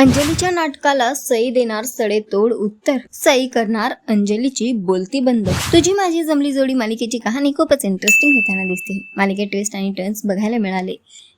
अंजलीच्या नाटकाला सई देणार सडेतोड उत्तर. सई करणार अंजलीची बोलती बंद. तुझी माझी जमली जोडी मालिकेची कहाणी खूपच इंटरेस्टिंग होताना दिसते. मालिकेत ट्विस्ट आणि टर्न्स बघायला मिळाले.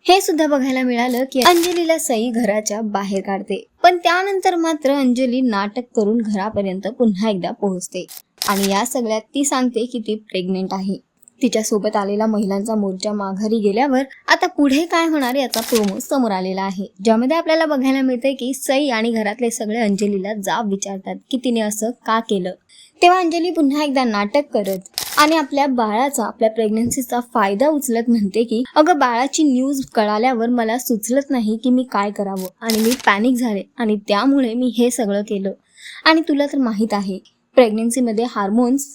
हे सुद्धा बघायला मिळालं की अंजलीला सई घराच्या बाहेर काढते. पण त्यानंतर मात्र अंजली नाटक करून घरापर्यंत पुन्हा एकदा पोहोचते. आणि या सगळ्यात ती सांगते की ती प्रेग्नेंट आहे. तिच्या सोबत आलेला महिलांचा मोर्चा माघारी गेल्यावर आता पुढे काय होणार याचा प्रोमो समोर आलेला आहे. ज्यामध्ये आपल्याला बघायला मिळते की सई आणि घरातले सगळे अंजलीला जाब विचारतात की तिने असं का केलं. तेव्हा अंजली पुन्हा एकदा नाटक करत आणि आपल्या बाळाचा आपल्या प्रेग्नन्सीचा फायदा उचलत म्हणते की अगं बाळाची न्यूज कळाल्यावर मला सुचलत नाही की मी काय करावं आणि मी पॅनिक झाले आणि त्यामुळे मी हे सगळं केलं. आणि तुला तर माहीत आहे प्रेग्नन्सीमध्ये हार्मोन्स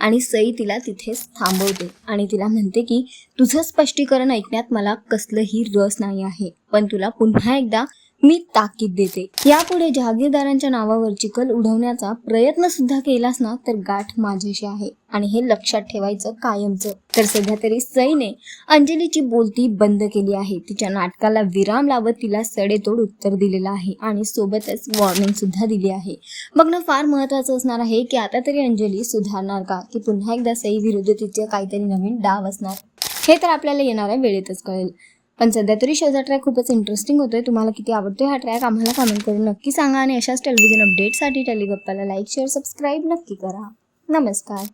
आणि सई तिला तिथेच थांबवते आणि तिला म्हणते की तुझं स्पष्टीकरण ऐकण्यात मला कसलंही रस नाही आहे पण तुला पुन्हा एकदा मी ताकीद देते. यापुढे जहागीरदारांच्या नावावर चिखल उडवण्याचा प्रयत्न सुद्धा केलास ना तर गाठ माझ्याशी आहे. आणि हे लक्षात ठेवायचं कायमचं. तर सध्या तरी सईने अंजलीची बोलती बंद केली आहे. तिच्या नाटकाला विराम लावत तिला सडेतोड उत्तर दिलेलं आहे आणि सोबतच वॉर्निंग सुद्धा दिली आहे. बघणं फार महत्वाचं असणार आहे की आता तरी अंजली सुधारणार का? की पुन्हा एकदा सई विरुद्ध तिचे काहीतरी नवीन डाव असणार? हे तर आपल्याला येणाऱ्या वेळेतच कळेल. पण सध्या तरी शोचा ट्रॅक खूपच इंटरेस्टिंग होतोय. तुम्हाला किती आवडतोय हा ट्रॅक आम्हाला कमेंट करून नक्की सांगा आणि अशाच टेलिव्हिजन अपडेटसाठी टेलिगप्पाला लाईक शेअर सबस्क्राईब नक्की करा. नमस्कार.